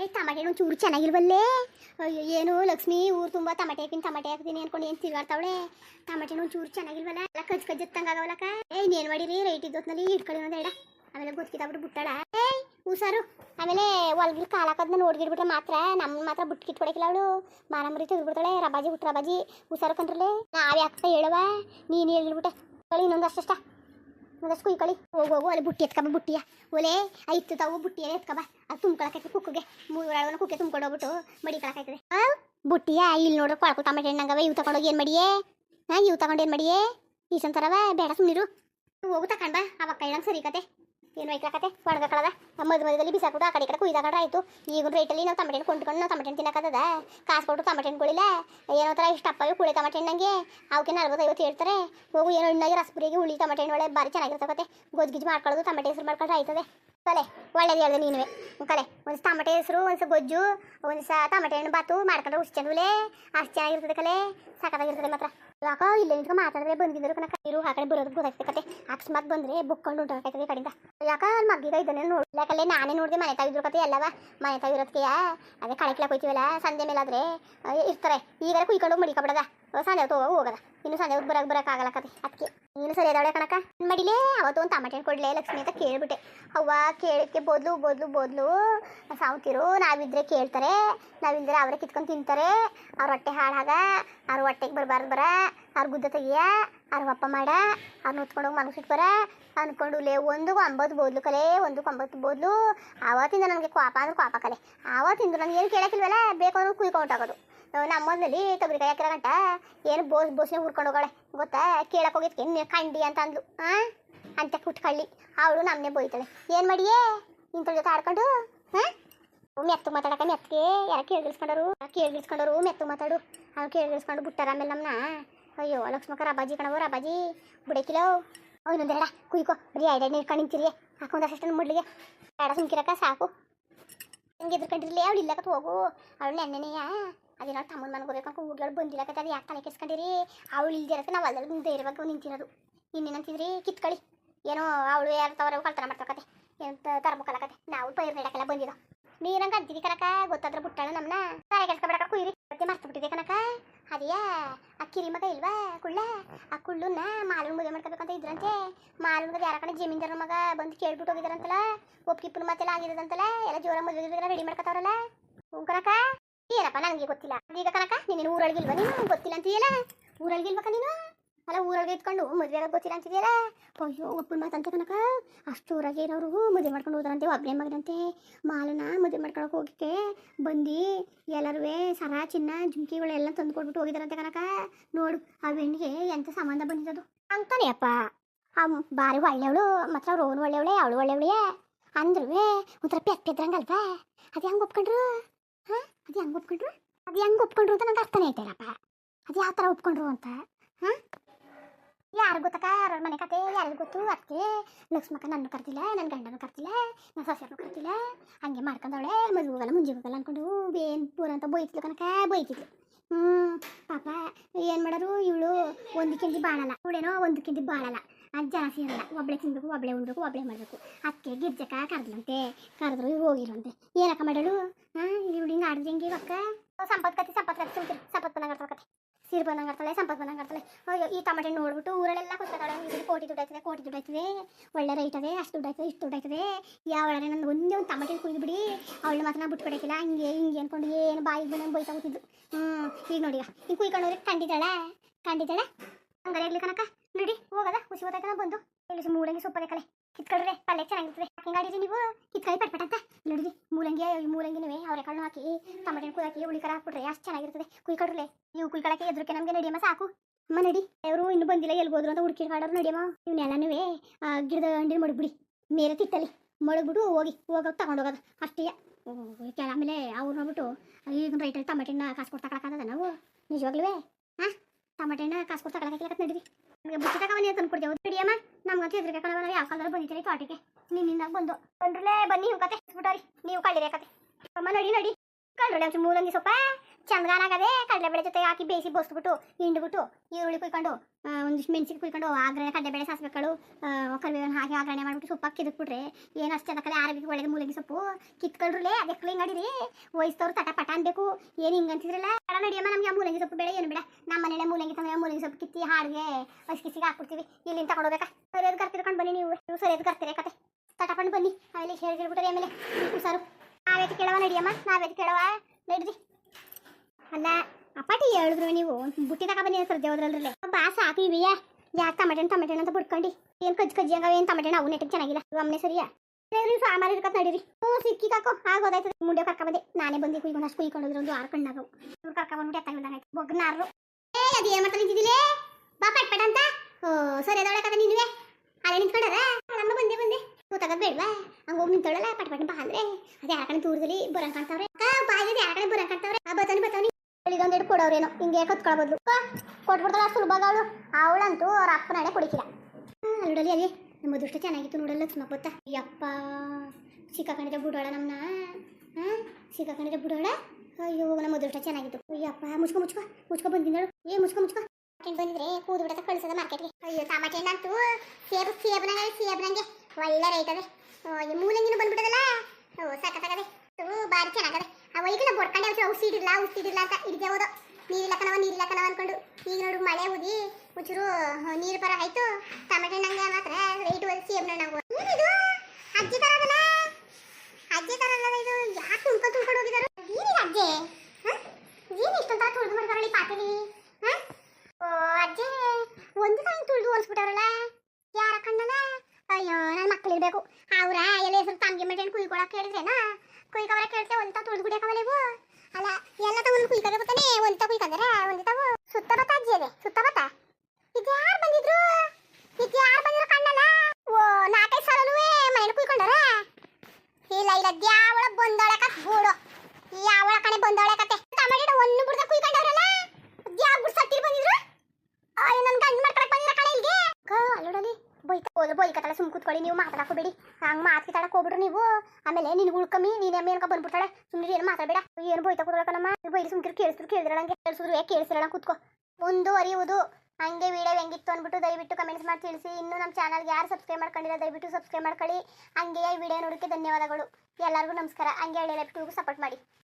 ಏ ಚೂರು ಚೆನ್ನಾಗಿಲ್ವಲ್ಲೇ ಅಯ್ಯೋ, ಏನು, ಲಕ್ಷ್ಮಿ, ಊರು ತುಂಬ ಟಮಾಟೆ ಹಾಕಿನಿ ಟಮಾಟೆ ಹಾಕ್ತೀನಿ ಅನ್ಕೊಂಡು ಏನು ತಿರ್ಗಾಡ್ತಾವಳೆ? ಟಮಾಟೆ ಚೂರು ಚೆನ್ನಾಗಿಲ್ವಲ್ಲ ಎಲ್ಲ ಕಜ್ ಕಜ್ ಆಗವಲ್ಲಕ್ಕ? ಏ ಇನ್ನೇನು ಮಾಡಿರಿ? ರೈಟ್ ಇದ್ದೊತ್ನಲ್ಲಿ ಇಟ್ಕೊಳ್ಳಿ ಒಂದು ಎಡ ಆಮೇಲೆ ಗೊತ್ತಿದ್ದಾಗ್ಬಿಟ್ಟು ಬಿಟ್ಟಾಳ. ಏಯ್, ಹುಷಾರು. ಆಮೇಲೆ ಒಲ್ಗಿಲ್ ಕಾಲ್ ಹಾಕೋದನ್ನ ನೋಡ್ಗಿಡ್ಬಿಟ್ರೆ ಮಾತ್ರ. ನಮ್ಮ ಮಾತ್ರ ಬಿಟ್ಟು ಕಿಟ್ಕೊಡಕಿಲ್ಲ ಅವಳು. ಮಾರಾಮರಿ ತೆಗೆದ್ಬಿಡ್ತಾಳೆ, ರಬಾಜಿ ಬಿಟ್ಟು ರಬಾಜಿ ಹುಷಾರು ಕಂಡ್ರಲ್ಲೇ ನಾವ್ ಯಾಕೆ ಹೇಳುವ ನೀನು ಹೇಳಿಬಿಟ್ಟೆ. ಇನ್ನೊಂದು ಅಷ್ಟಷ್ಟ. ಒಂದಷ್ಟು ಕುಯ್ಕೊಳ್ಳಿ ಹೋಗು ಹೋಗು ಅಲ್ಲಿ ಬುಟ್ಟಿ ಎತ್ಕಬ, ಬುಟ್ಟಿಯ. ಒಲೆ ಐತು ತಾವು ಬುಟ್ಟಿಯ ಎತ್ಕಬ. ಅದು ತುಂಬ್ಕೊಳಕೈತಿ ಕುಕ್ಕಗೆ. ಮೂರು ಕುಕ್ಕೆ ತುಂಬ್ಕೊಂಡು ಹೋಗ್ಬಿಟ್ಟು ಮಡಿಕೊಳಕೈತದೆ ಆ, ಬುಟ್ಟಿಯ, ಇಲ್ಲಿ ನೋಡ್ರೆ ಕೊಳಕು ಟಮಾಟೆ ಹಣ್ಣಂಗವ ಇವು ತಗೊಂಡೋಗಿ ಏನು ಮಾಡಿಯೇ? ಹಾಂ, ಇವು ತಗೊಂಡು ಏನು ಮಾಡಿಯೇ? ಈ ಸಂತರವ, ಬೇಡ ಸುಮ್ಮನಿರು ಹೋಗು, ತಕೊಂಡ್ ಬಾ. ಅವ ಕೈಲಂಗೆ ಸರಿ ಕತೆ. ಏನು ಒಯ್ಕಳಕತೆ ಒಣಗಕ್ಕಳದ ಮಧ್ಯ ಮಧ್ಯದಲ್ಲಿ ಬಿಸಾಕ್ಬಿಟ್ಟು ಆ ಕಡೆ ಕಡೆ ಕುಯ್ದಾಕಡ್ರೆ ಆಯಿತು. ಈಗ ರೇಟಲ್ಲಿ ನಾವು ತಮಟೆ ಹಣ್ಣು ಕೊಂಡ್ಕೊಂಡು ನಾವು ತಮಟೆ ಹಣ್ಣು ತಿನ್ನಕತ್ತದ ಕಾಸು ಕೊಟ್ಟು ಟಮಾಟೆ ಹಣ್ಣುಗಳಿಲ್ಲ ಏನೋ ಥರ ಇಷ್ಟು ಅಪ್ಪಗೆ ಕುಳಿ ತಮಟೆ ಹಣ್ಣಂಗೆ ಅವಕ್ಕೆ ನಲ್ವತ್ತೈವತ್ತು ಹೇಳ್ತಾರೆ. ಹೋಗು, ಏನೋ ಹಣ್ಣಾಗಿ ರಸಪುರಿಗೆ ಹುಳಿ ತಮಟೆ ಹಣ್ಣು ಒಳ್ಳೆ, ಭಾರಿ ಚೆನ್ನಾಗಿರ್ತಕತ್ತೆ ಗೊಜ್ಜು ಗಿಜ್ಜು ಮಾಡ್ಕೊಳ್ಳೋದು ತಮಟೆ ಹೆಸರು ಮಾಡ್ಕೊಂಡ್ರೆ ಆಯ್ತದೆ. ಕಲೆ ಒಳ್ಳೇದು ಹೇಳ್ದೆ ನೀನುವೆ. ಕಲೆ. ಒಂದು ತಮಟೆ ಹೆಸರು ಒಂದು ಗೊಜ್ಜು ಒಂದು ಸ ತಮಟೆ ಹಣ್ಣು ಬಾತು ಮಾಡ್ಕೊಂಡ್ರೆ ಉಸ್ ಚೆಂಡುಲೆ ಅಷ್ಟು ಚೆನ್ನಾಗಿರ್ತದೆ ಕಲೆ. ಸಾಕಾಗಿರ್ತದೆ ಮಾತ್ರ. ಯಾಕೋ ಇಲ್ಲ ನಿಂತ್ಕೊಂಡು ಮಾತಾಡಿದ್ರೆ ಬಂದಿದ್ರು ಕಣಕ ಇರು ಆ ಕಡೆ ಬರೋದು ಗೊತ್ತಾಗ್ತದೆ ಕತೆ. ಅಕಸ್ಮಾತ್ ಬಂದ್ರೆ ಬುಕ್ಕೊಂಡು ಉಂಟಾಗ್ತದೆ ಕಡೆಯಿಂದ. ಯಾಕ ಮಗ್ಗಿಗ ಇದನ್ನೇ ನೋಡಿ ಕಲೆ, ನಾನೇ ನೋಡಿದೆ ಮನೆ ತಾವಿದ್ರು ಕತೆ ಎಲ್ಲವ ಮನೆ ತಾವಿರೋದಕ್ಕೆ ಅದೇ ಕಳಕ್ಲಾಕ್ ಹೋಯ್ತೀವಲ್ಲ, ಸಂಜೆ ಮೇಲಾದ್ರೆ ಇರ್ತಾರೆ. ಈಗ ಕುಯ್ಕೊಂಡು ಮಡಿಕಬಿಡದ ಹೊತ್ತು ಹೋಗೋ ಹೋಗದ. ಇನ್ನು ಸಂಜೆ ಹೊತ್ತು ಬರಕ್ ಬರಕ್ ಆಗಲ್ಲ ಕತೆ. ಅದಕ್ಕೆ ನೀನು ಸರಿ ಅದಾವಳೆ ಕಣಕ ಮಡಿಲೇ? ಅವತ್ತು ಒಂದು ಟಮಾಟೆ ಕೊಡ್ಲೇ ಲಕ್ಷ್ಮಿ ಅಂತ ಕೇಳಿಬಿಟ್ಟೆ. ಅವ್ವ ಕೇಳಕ್ಕೆ ಬೋದ್ಲು ಬೋದ್ಲು ಬೋದ್ಲು. ಸಾವುತಿರು ನಾವಿದ್ರೆ ಕೇಳ್ತಾರೆ. ನಾವಿದ್ರೆ ಅವರೇ ಕಿತ್ಕೊಂಡು ತಿಂತಾರೆ. ಅವ್ರ ಹೊಟ್ಟೆ ಹಾಳಾಗ ಅವ್ರ ಹೊಟ್ಟೆಗೆ ಬರಬಾರ್ದು ಬರ. ಅವ್ರ ಗುದ್ದ ತೆಗಿಯ. ಅವ್ರ ಅಪ್ಪ ಮಾಡ. ಅವ್ರನ್ನ ಹೊತ್ಕೊಂಡು ಹೋಗಿ ಮನಸ್ಸಿಟ್ಟು ಬರ. ಅಂದ್ಕೊಂಡು ಲೇ ಒಂದು ಒಂಬತ್ತು ಬೋದ್ಲು ಕಲೆ ಒಂದು ಒಂಬತ್ತು ಬೋದ್ಲು. ಆವತ್ತಿಂದ ನನಗೆ ಕೋಪ ಅಂದ್ರೆ ಕೋಪ ಕಲೆ. ಆವತ್ತಿಂದ ನನಗೆ ಏನು ಕೇಳಕ್ಕಿಲ್ವಲ್ಲ? ಬೇಕು ಅಂದ್ರೆ ಕುಯ್ಕೊಂಡಾಗೋದು ನಮ್ಮಲ್ಲಿ ತೊಗರಿಕಾಯಿ ಹಾಕಿರೋ ಗಂಟ ಏನು ಬೋಸ್ ಬೋಸ್ನೆ ಹುರ್ಕೊಂಡು ಹೋಗಳೆ ಗೊತ್ತಾ? ಕೇಳಕ್ಕೆ ಹೋಗಿದ್ಕೆ ನೀನು ಕಂಡಿ ಅಂತ ಅಂದ್ಲು. ಹಾಂ ಅಂತ ಕುಟ್ಕಳ್ಳಿ ಅವಳು ನಮ್ಮನೆ ಬೋಯ್ತಾಳೆ ಏನು ಮಾಡಿಯೇ? ಇಂಥ ಜೊತೆ ಆಡ್ಕೊಂಡು? ಹಾಂ ಮೆತ್ತು ಮಾತಾಡಕ ಮೆತ್ತಿಗೆ ಯಾರ ಕೇಳಿಸ್ಕೊಂಡರು ಕೇಳಿಸ್ಕೊಂಡರು ಮೆತ್ತು ಮಾತಾಡು. ಅವ್ರು ಕೇಳಿಸ್ಕೊಂಡು ಬಿಟ್ಟಾರ ಆಮೇಲೆ ನಮ್ಮನ್ನ ಅಯ್ಯೋ, ಲಕ್ಷ್ಮಕ್ಕ, ರಬಾಜಿ ಕಣವು ರಬಾಜಿ. ಬಿಡಕಿಲೋ. ಇನ್ನೊಂದೆರಡ ಕುಯ್ಕೋ. ಬರೀ ಐದು ನೀರು ಹಾಕೊಂಡು ಹಾಕೊಂಡಷ್ಟು ಮುಡ್ಲಿಗೆ ಬೇಡ ಸುಮ್ಕಿರಕ ಸಾಕು. ಹಿಂಗೆ ಎದ್ರಕೊಂಡಿರ್ಲಿ? ಅವಳು ಇಲ್ಲಕತ್ ಹೋಗು ಅವಳು ನೆನ್ನೆನೆಯ? ಅದೇನೋ ತಮ್ಮನ ಮನೆಗೆ ಹೋಗ್ಬೇಕು ಅಂತ ಬಂದಿಲ್ಲ ಕತೆ, ಅದು ಯಾಕೆ ತಲೆ ಕೆಸ್ಕೊಂಡಿರಿ ಅವಳು ಇಲ್ದಿರಕ್ಕೆ ನಾವು ಅಲ್ಲಲ್ಲಿ ಧೈರ್ಯವಾಗಿ ನಿಂತಿರೋದು ಇನ್ನೇನಂತಿದ್ರಿ? ಕಿತ್ಕೊಳ್ಳಿ. ಏನೋ ಅವಳು ಯಾರು ತವರ ಕಳ್ತನ ಮಾಡ್ತಕತ್ತೆ ಎಂತ ತರಬೇಕಲ್ಲಕತ್ತೆ ನಾವು ಪೈರು ನೆಡಕ್ಕೆಲ್ಲ ಬಂದಿದ್ದೋ. ನೀರಂಗ ಅಂತೀವಿ ಕನಕ, ಗೊತ್ತಾದ್ರೆ ಬಿಟ್ಟಾಳ ನಮ್ಮನ್ನ ತಲೆ ಬರಕ ಕುಯ್ರಿ. ಮತ್ತೆ ಮರ್ತು ಬಿಟ್ಟಿದೆ ಕನಕ. ಅದಿಯಾ, ಆ ಮಗ ಇಲ್ವಾ, ಕುಳ್ಳ? ಆ ಕುಳ್ಳುನ್ನ ಮಾಲೂನ್ ಮದುವೆ ಮಾಡ್ಕೋಬೇಕಂತ ಇದ್ರಂತೆ. ಮಾಲೂನ್ ಮಗ ಯಾರ ಕಡೆ ಜಮೀನ್ದಾರ ಮಗ ಬಂದು ಕೇಳ್ಬಿಟ್ಟು ಹೋಗಿದಾರಂತಲ್ಲ ಒಪ್ಪಿಪ್ಪನ ಮತ್ತೆಲ್ಲ ಆಗಿರೋದಂತಲ್ಲ ಎಲ್ಲ ಜೋರ ಮದುವೆ ರೆಡಿ ಮಾಡ್ಕೊತಾವ್ರಲ್ಲ? ಹ್ಞೂ ಕನಕ? ಏನಪ್ಪ ನನಗೆ ಗೊತ್ತಿಲ್ಲ. ಈಗ ಕನಕ ನೀನು ಊರೊಳಗಿಲ್ವಾ ನೀನು? ಗೊತ್ತಿಲ್ಲ ಅಂತೀಯಲ್ಲ ಊರೊಳಗಿಲ್ವಕ್ಕ ನೀನು? ಅಲ್ಲ, ಊರೊಳಗೆ ಇದ್ಕೊಂಡು ಮದುವೆ ಆಗೋದು ಗೊತ್ತಿಲ್ಲ ಅಂತಿದೆಯಲ್ಲ? ಅಯ್ಯೋ ಒಪ್ಪನ ಮಾತಂತೆ ಕನಕ ಅಷ್ಟು ಊರಾಗೆ ಇರೋರು ಮದುವೆ ಮಾಡ್ಕೊಂಡು ಹೋದ್ರಂತೆ ಒಬ್ಬನೇ ಮಗನಂತೆ. ಮಾಲನ ಮದುವೆ ಮಾಡ್ಕೊಳಕ್ಕೆ ಹೋಗಿಕ್ಕೆ ಬಂದು ಎಲ್ಲರೂ ಸರ, ಚಿನ್ನ ಜುಮ್ಕಿಗಳೆಲ್ಲ ತಂದು ಕೊಟ್ಬಿಟ್ಟು ಹೋಗಿದಾರಂತೆ ಕನಕ ನೋಡು, ಆ ಹೆಣ್ಣಿಗೆ ಎಂಥ ಸಂಬಂಧ ಬಂದಿರೋದು? ಅಂತಾನೆ ಅಪ್ಪ. ಆ ಬಾರಿ ಒಳ್ಳೆಯವಳು, ಮಾತ್ರ ಅವ್ರು ಓನ್ ಒಳ್ಳೆಯವಳೆ, ಅವಳು ಒಳ್ಳೆಯವಳೆ ಅಂದ್ರೂ ಒಂಥರ ಪೆತ್ ಪೆದ್ರಂಗಲ್ವಾ ಅದು ಹೆಂಗೆ ಒಪ್ಕೊಂಡ್ರು? ಅದು ಹೆಂಗೆ ಒಪ್ಕೊಂಡ್ರು? ಅದು ಹೆಂಗೆ ಒಪ್ಕೊಂಡ್ರು ಅಂತ ನಂಗೆ ಅರ್ಥನೇ ಐತೆಲ್ಲಪ್ಪ ಅದು ಯಾವ ಥರ ಒಪ್ಕೊಂಡ್ರು ಅಂತ, ಹಾಂ? ಯಾರು ಗೊತ್ತಕ್ಕ? ಯಾರ ಮನೆ ಕತೆ, ಯಾರಿಗೂ ಗೊತ್ತು? ಅದಕ್ಕೆ ಲಕ್ಷ್ಮಕ್ಕ ನನ್ನ ಕರ್ತಿಲ್ಲ ನನ್ನ ಗಂಡನೂ ಕರ್ತಿಲ್ಲ ನನ್ನ ಸೊಸೆನೂ ಕರ್ತಿಲ್ಲ ಹಂಗೆ ಮಾಡ್ಕೊಂಡವಳೆ, ಮದುವೆ ಹೋಗಲ್ಲ, ಮುಂಜಿ ಹೋಗಲ್ಲ ಅನ್ಕೊಂಡು ಬೇನ್ ಪೂರ ಅಂತ ಬೈತಿದ್ಲು ಕನಕ ಬೈತಿದ್ಲು ಹ್ಞೂ ಪಾಪ, ಏನು ಮಾಡೋರು, ಇವಳು ಒಂದು ಬಾಳಲ್ಲ ಇವಳೇನೋ ಒಂದು ಕೆಂದಿ ಬಾಳಲ್ಲ. ಅದು ಜನ ಸೇರಲ್ಲ ಒಬ್ಳೆ ತಿನ್ಬೇಕು, ಒಬ್ಳೆ ಉಣ್ಬೇಕು, ಒಬ್ಳೆ ಮಾಡಬೇಕು. ಅದಕ್ಕೆ ಗಿರ್ಜಕ ಕರೆದ್ಲಂತೆ. ಕರೆದ್ರು ಇವ್ರು ಹೋಗಿರಂತೆ. ಏನಕ್ಕ ಮಾಡಲು ಹಾಂ ಇವಳು ಹಿಂಗೆ ಆಡಿದ್ರೆ ಹೆಂಗೆ ಅಕ್ಕ ಸಂಪತ್ ಕತೆ ಸಂಪತ್ ಕತೆ. ಸುಮ್ಕಿರು, ಸಂಪತ್ ಬಂದಂಗೆ ಆಡ್ತಾಳೆ ಕತೆ. ಸೀರ್ ಬಂದಂಗೆ ಆಡ್ತಾಳೆ, ಸಂಪತ್ ಬಂದಂಗೆ ಅಯ್ಯೋ, ಈ ಟಮಾಟೆ ನೋಡ್ಬಿಟ್ಟು ಊರಲ್ಲೆಲ್ಲ ಕೂತ್ಕೊತಾಳೆ ಇದು ಕೋಟಿ ದುಡ್ಡು ಆಯ್ತದೆ, ಕೋಟಿ ದುಡ್ಡು ಒಳ್ಳೆ ರೈಟ್ ಅದೇ, ಅಷ್ಟು ದುಡ್ಡು ಆಯ್ತದೆ, ಇಷ್ಟು ದುಡ್ಡು ಆಯ್ತದೆ. ನನ್ನ ಒಂದೇ ಒಂದು ಟಮಾಟೆ ಕುಯ್ದು ಬಿಡಿ. ಅವಳು ಮಾತ್ರ ನಾ ಬಿಟ್ಕೊಡಕ್ಕಿಲ್ಲ ಹಿಂಗೆ ಹಿಂಗೆ ಅನ್ಕೊಂಡು ಏನು ಬಾಯಿಗೆ ಬಂದಂಗೆ ಬೈತಾ ಕೂತಿದ್ದು. ಹ್ಞೂ ಈಗ ನೋಡಿ ಈಗ. ಕುಯ್ಕೊಂಡು ಹೋದ್ರೆ ಕಂಡಿದ್ದಾಳೆ? ಕಂಡಿದ್ದಾಳೆ? ಹಂಗಾರೆ ಇರ್ಲಿ ಕನಕ ನೋಡಿ, ಹೋಗದ? ಖುಷಿ ಗೊತ್ತಾಯ್ತನ ಬಂದು. ಇಲ್ಲಿ ಮೂಲಂಗಿ ಸೊಪ್ಪದೆ ಕಲೆ ಕಿತ್ಕೊಳ್ರೆ ಪಲ್ಯ ಚೆನ್ನಾಗಿರ್ತದೆ. ಹಿಂಗಾಡಿದ್ರಿ ನೀವು? ಕಿತ್ಕೊಳ್ಳಿ ಪಟ್ಪಟ್ಟಂತ ನೋಡಿರಿ, ಮೂಲಂಗಿ ಮೂಲಂಗಿನವೇ. ಅವರ ಕಣ್ಣು ಹಾಕಿ ಟಮಾಟೆ ಕುದಾಕಿ ಖಾರ ಹಾಕ್ಬಿಟ್ರೆ ಅಷ್ಟು ಚೆನ್ನಾಗಿರ್ತದೆ. ಕುಯ್ಕೊಳ್ರೆ ನೀವು ಕುಯ್ಕೊಳಕ್ಕೆ ಎದ್ರಕ್ಕೆ ನಮಗೆ ನಡಿಯಮ್ಮ, ಸಾಕು. ಅಮ್ಮ ನಡಿ ಅವರು ಇನ್ನೂ ಬಂದಿಲ್ಲ ಎಲ್ಲಿ ಹೋದ್ರು ಅಂತ ಹುಡುಕಿ ಕಾಡೋರು ನಡಿಯಮ್ಮ. ಇವನ್ನೆಲ್ಲನೂ ಗಿಡದ ಅಂಡಿ ಮಡಗ್ಬಿಡಿ. ಮೇಲೆ ತಿಟ್ಟಲಿ ಮಡಗ್ಬಿಟ್ಟು ಹೋಗಿ ಹೋಗೋದು ತಗೊಂಡು ಹೋಗೋದು ಅಷ್ಟೇ ಕೆಲ ಆಮೇಲೆ ಅವ್ರು ನೋಡ್ಬಿಟ್ಟು ಈಗ ರೈಟಲ್ಲಿ ಟಮಾಟಿನ ಕಾಸು ಕೊಡ್ತಾ ನಾವು? ನಿಜವಾಗ್ಲೂ ಹಾಂ ಟಮಾಟೆನ ಕಾಸು ಕೊಡ್ತಾ ಕಳಕಾಕಿ ನಡೀರಿ. ನಮಗೆ ಬುತ್ತಿ ತಗೊಂಡು ತಂದು ಕೊಡ್ತೇವೆ ಅಮ್ಮ. ನಮ್ಗೆ ಎದುರಿಗೆ ಕಣವ ನಾವು ಯಾವ ಕಾಲದಲ್ಲಿ ಬಂದಿದ್ದೀರಿ ತೋಟಕ್ಕೆ. ನಿನ್ನಿಂದ ಬಂದು ಬಂದ್ರಲ್ಲೇ ಬನ್ನಿ ನೀವು ಕತೆ. ಬಿಟ್ಟವ್ರಿ ನೀವು ಕಳ್ಳಿರಿ ಕತೆ. ಅಮ್ಮ ನಡಿ ನಡಿ. ಕಳ್ರೊಳ್ಳೆ ಅಂಚು ಮೂಲಂಗಿ ಸೊಪ್ಪ. ಚಂದ್ಗಾನಾಗದೆ ಕಡಲೆಬೇಳೆ ಜೊತೆ ಹಾಕಿ ಬೇಯಿಸಿ ಬೋಸ್ಬಿಟ್ಟು ಹಿಂಡ್ಬಿಟ್ಟು, ಈರುಳ್ಳಿ ಕುಯ್ಕೊಂಡು ಒಂದಿಷ್ಟು ಮೆಣಸಿಗೆ ಕುಯ್ಕೊಂಡು ಆಗ್ರಣೆ ಕಡಲೆಬೇಳೆ ಸಾಸ್ಬೇಕಳು ಕರಿಬೇವನ್ನು ಕರಿಬೇವಿನ ಹಾಕಿ ಆಗ್ರಣೆ ಮಾಡಿಬಿಟ್ಟು ಸೊಪ್ಪಾಗಿ ಕಿದಕ್ಬಿಟ್ರೆ ಏನು ಅಷ್ಟು ಅದಕ್ಕಲೆ ಆರೋಗ್ಯಕ್ಕೆ ಒಳ್ಳೇದು ಮೂಲಂಗಿ ಸೊಪ್ಪು. ಕಿತ್ಕೊಳ್ರಲ್ಲೇ ಅದಕ್ಕೆ ಮಾಡಿರಿ. ವಯಸ್ಸವ್ರು ತಟ ಪಟ ಅನ್ಬೇಕು. ಏನು ಹಿಂಗಂತಿದ್ರಲ್ಲ ಬೇಡ ನಡಿಯಮ್ಮ, ನಮಗೆ ಆ ಮೂಲಂಗಿ ಸೊಪ್ಪು ಬೇಡ, ಏನು ಬೇಡ. ನಮ್ಮ ಮನೆಯಲ್ಲೇ ಮೂಲಂಗಿ ತಂದ್ರೆ ಮೂಲಂಗಿ ಸೊಪ್ಪು ಕಿತ್ತಿ ಹಾಡಿಗೆ ಹಸಿಸಿಗೆ ಹಾಕ್ಬಿಡ್ತೀವಿ. ಇಲ್ಲಿಂದ ಸರಿ ಸರಿಯಾದ ಕರ್ತಿರ್ಕೊಂಡು ಬನ್ನಿ ನೀವು. ನೀವು ಸರಿಯಾದ ಕರ್ತೀರಿ ಕತೆ? ತಟಪಂಡು ಬನ್ನಿ. ಆಮೇಲೆ ಹೇಳ್ಬಿಟ್ರೆ ಆಮೇಲೆ. ಸಾರು ನಾವೇತಿ ಕೇಳವ ನಡಿಯಮ್ಮ? ನಾವೇತಿ ಕೇಳವ? ನಡ್ರಿ. ಅಲ್ಲ ಅಪ್ಪಾಟಿ ಹೇಳಿದ್ರು ನೀವು. ಬುಟ್ಟಿ ತಕ ಬನ್ನಿ ಸರ್ ದೇವ್ರಲ್ರಲ್ಲೇ ಬಾ ಸಾಕಿವಿಯ ಯಾಕೆ ಟಮಟೆನ್ ಟಮಟೆನ್ ಅಂತ ಬಿಡ್ಕೊಂಡು. ಏನು ಕಜ್ಜಿ ಕಜ್ಜಿ ಹಂಗ ಏನು ಟಮಟೆನ್, ಅವು ನೆಟ್ಟಿಗೆ ಚೆನ್ನಾಗಿಲ್ಲ. ಅಮ್ಮನೆ ಸರಿಯಾ? ನೀವು ಸಾಮಾನು ಇರ್ಕತ್ ನಡೀರಿ. ಹ್ಞೂ, ಸಿಕ್ಕಿ ಕಾಕೋ. ಆಗೋದಾಯ್ತದೆ ಮುಂಡೆ ಕರ್ಕ ಬಂದೆ ನಾನೇ ಬಂದು ಕುಯ್ಕೊಂಡು, ಅಷ್ಟು ಕುಯ್ಕೊಂಡು ಒಂದು ಆರು ಕಣ್ಣಾಗ ಇವ್ರು ಕರ್ಕ ಬಂದ್ಬಿಟ್ಟು ಎತ್ತಾಗಿಲ್ದಂಗಾಯ್ತು ಬೊಗ್ನಾರು ಏ, ಅದು ಏನು ಮಾಡ್ತಾ ನಿಂತಿದ್ದಿಲ್ಲೇ ಬಾ, ಪಟ್ ಅಂತ. ಓ, ಸರಿ ಅದೊಳೆ ಕದ ನಿನ್ವೆ ಅಲ್ಲೇ ನಿಂತ್ಕೊಂಡಾರ. ನಮ್ಮ ಬಂದೆ ಬಂದೆ. ಕೂತಾಗದ್ ಬೇಡ್ವಾ? ಹಂಗ ಹೋಗಿ ನಿಂತೊಳಲ್ಲ, ಪಟ್ ಬಾ ಅಂದ್ರೆ. ಅದು ಯಾರ ಕಡೆ ದೂರದಲ್ಲಿ ಬರಂಗ್ ಕಾಣ್ತಾವ್ರೆ? ಬಾಯಿ ಯಾರ ಕಡೆ ಬರಂಗ್ ಕಾಣ್ತಾವ್ರೆ? ಆ ಬತಾನಿ ಬತಾನಿ ಇದೊಂದೆರಡು ಕೊಡೋರೇನೋ, ಹಿಂಗೆ ಕತ್ಕೊಳ್ಬೋದು ಕೊಟ್ಬಿಡ್ತಾಳ ಸುಲಭಾಗ ಅವಳು ಅವಳಂತೂ ಅವ್ರ ಅಪ್ಪನ ನಡೆ ಕುಡಿಕಿಲ್ಲ. ನೋಡಲಿ ಅಲ್ಲಿ, ನಮ್ಮ ದುಷ್ಟ ಚೆನ್ನಾಗಿತ್ತು ನೋಡಲ್ಲ ತುಂಬ ಗೊತ್ತಾ? ಯಪ್ಪ, ಸಿಕ್ಕಾಕೊಂಡಿದ್ದೆ ಬುಡೋಳ ನಮ್ಮನ್ನ ಹಾಂ, ಸಿಕ್ಕಾಕೊಂಡಿದ್ದೆ ಬುಡೋಳ? ಅಯ್ಯೋ, ನಮ್ಮ ದುಷ್ಟ ಚೆನ್ನಾಗಿತ್ತು. ಅಯ್ಯಪ್ಪ ಮುಚ್ಕೊ ಮುಚ್ಕೊ ಮುಚ್ಕೊ ಬಂದಿದ್ದಳು. ಏ, ಮುಚ್ಕೊ ಮುಚ್ಕೊ. ಬಂದಿದ್ರೆ ಕೂದು ಬಿಡತ್ತ ಕಳ್ಸದ ಮಾರ್ಕೆಟ್ಗೆ. ಅಯ್ಯೋ ಟಮಾಟೆ ಹಣ್ಣಂತೂ ಸೇಬು ಸೇಬ್ನಂಗೆ ಸೇಬ್ನಂಗೆ ಒಳ್ಳೆ ರೈಟ್ ಅದೇ. ಅಯ್ಯೋ ಮೂಲಂಗಿನೂ ಬಂದ್ಬಿಟ್ಟದಲ್ಲ. ಓ ಸಾಕತ್ತಾಗದೆ ಬಾರಿ ಚೆನ್ನಾಗದೆ. ಅವ ಈಗ ನಾವು ಬಡ್ಕೊಂಡೆ ಅವ್ರು ಔಷಧಿಡಿಲ್ಲ ಔಷಧಿಡಿಲ್ಲ ಅಂತ ಇದ್ದೆ ಹೋದ. ನೀರಿಲ್ಲ ಕಣವ ನೀರಿಲ್ಲ ಈಗ ನೋಡು ಮಳೆ ಊದಿ ಒಂಚೂರು ನೀರು ಬರ ಆಯ್ತು. ಟಮಾಟೆ ನಂಗೆ ಮಾತ್ರ ರೈಟ್ ಒಲ್ಸಿ ಎಂ ನಂಗೆ ಇದು? ಅಜ್ಜಿ ತರದಲ್ಲ? ಅಜ್ಜಿ ತರಲ್ಲ ಇದು? ಯಾಕೆ ತುಂಬ್ಕೊಂಡು ತುಂಬ್ಕೊಂಡು ಹೋಗಿದಾರು? ಏನಿದೆ ಅಜ್ಜಿ? ಏನು ತುಳಿದು ಮಾಡ್ತಾರಲ್ಲ ಈ ಪಾತಿಲಿ? ಓ, ಅಜ್ಜಿ, ಒಂದು ಸಲ ತುಳಿದು ಹೋಲ್ಸ್ಬಿಟ್ಟಾರಲ್ಲ ಯಾರ ಕಣ್ಣನ ಅಯ್ಯೋ ನನ್ನ ಮಕ್ಕಳಿರ್ಬೇಕು ಅವ್ರ ಎಲ್ಲ ಹೆಸರು ತಮಗೆ ಮೆಟೆನ್ ಕುಯ್ಕೊಳಕ್ ಹೇಳಿದ್ರೇನಾ? ಕುಯ್ಕವರ ಕೇಳ್ತೆ ಒಂದ ತುಳಿದು ಕುಡಿಯಕವಲ್ಲ ಇವು ಅಲ್ಲ ಎಲ್ಲ ತಗೊಂಡು ಕುಯ್ಕದೆ ಗೊತ್ತಾನೆ ಒಂದ ಕುಯ್ಕಂದ್ರೆ ಒಂದು ತಾವು ಸುತ್ತ ಬತ್ತ ಅಜ್ಜಿ ಅದೇ ಸುತ್ತ ಬತ್ತ ಇದು ಯಾರು ಬಂದಿದ್ರು ಇದು ಯಾರು ಬಂದಿರೋ ಕಣ್ಣಲ್ಲ ಓ ನಾಲ್ಕೈದು ಸಲನೂ ಮೈಂಡ್ ಕುಯ್ಕೊಂಡಾರ ಇಲ್ಲ ಇಲ್ಲ ದ್ಯಾವಳ ಬಂದೋಳೆ ಕತ್ ಬೋಡು ಯಾವಳ ಕಣೆ ಬಂದೋಳೆ ಕತೆ ಟಮಾಟೆ ಒಂದು ಬಿಡ್ದ ಕುಯ್ಕೊಂಡವ್ರಲ್ಲ ದ್ಯಾವ್ ಬಿಡ್ ಸತ್ತಿರ್ ಬಂದಿದ್ರು ಅಯ್ಯೋ ನನ್ ಗಂಡ ಮಾಡ್ಕೊಳಕ್ ಬಂದಿರ ಕಳೆ ಇಲ್ಲಿಗೆ ಅಲ್ಲೋಡಲಿ ಬೈಕತ್ತಲ್ಲ ಸುಮ್ ಕೂತ್ಕೊಳ್ಳಿ, ನೀವು ಮಾತಾಡಕೋಬೇಡಿ ಹಂಗೆ ಮಾತಾಡಕ್ಕೆ ಹೋಗ್ಬಿಡ್ರಿ ನೀವು. ಆಮೇಲೆ ನಿನ್ ಉಳ್ಕಮ್ಮಿ ನೀನು ಅಮ್ಮ ಏನಕ ಬಂದ್ಬಿಡ್ತಾಳೆ. ಸುಮ್ಮನೆ ಏನು ಮಾತಾಡಬೇಡ. ಏನು ಬೋಯ್ತಾ ಕೂತ್ಕೊಳ್ಳೋಕನಮ್ಮ ಬೈಲಿ ಸುಮ್ಕಿರು ಕೇಳಿಸ್ರು ಕೇಳಿದ್ರಲ್ಲ ನಂಗೆ ಕೇಳಿಸಿದ್ರು ಯಾಕೆ ಕೇಳಿಸಿರಲ್ಲ ಕೂತ್ಕೋ. ಮುಂದುವರಿಯುವುದು ಹಂಗೆ ವಿಡಿಯೋ ಹೆಂಗಿತ್ತು ಅಂದ್ಬಿಟ್ಟು ದಯವಿಟ್ಟು ಕಮೆಂಟ್ಸ್ ಮಾಡಿ ತಿಳಿಸಿ. ಇನ್ನು ನಮ್ಮ ಚಾನಲ್ಗೆ ಯಾರು ಸಬ್ಸ್ಕ್ರೈಬ್ ಮಾಡ್ಕೊಂಡಿಲ್ಲ, ದಯವಿಟ್ಟು ಸಬ್ಸ್ಕ್ರೈಬ್ ಮಾಡ್ಕೊಳ್ಳಿ. ಹಂಗೆ ಈ ವಿಡಿಯೋ ನೋಡೋಕ್ಕೆ ಧನ್ಯವಾದಗಳು. ಎಲ್ಲರಿಗೂ ನಮಸ್ಕಾರ. ಹಂಗೆ ಹೇಳಿ ಸಪೋರ್ಟ್ ಮಾಡಿ.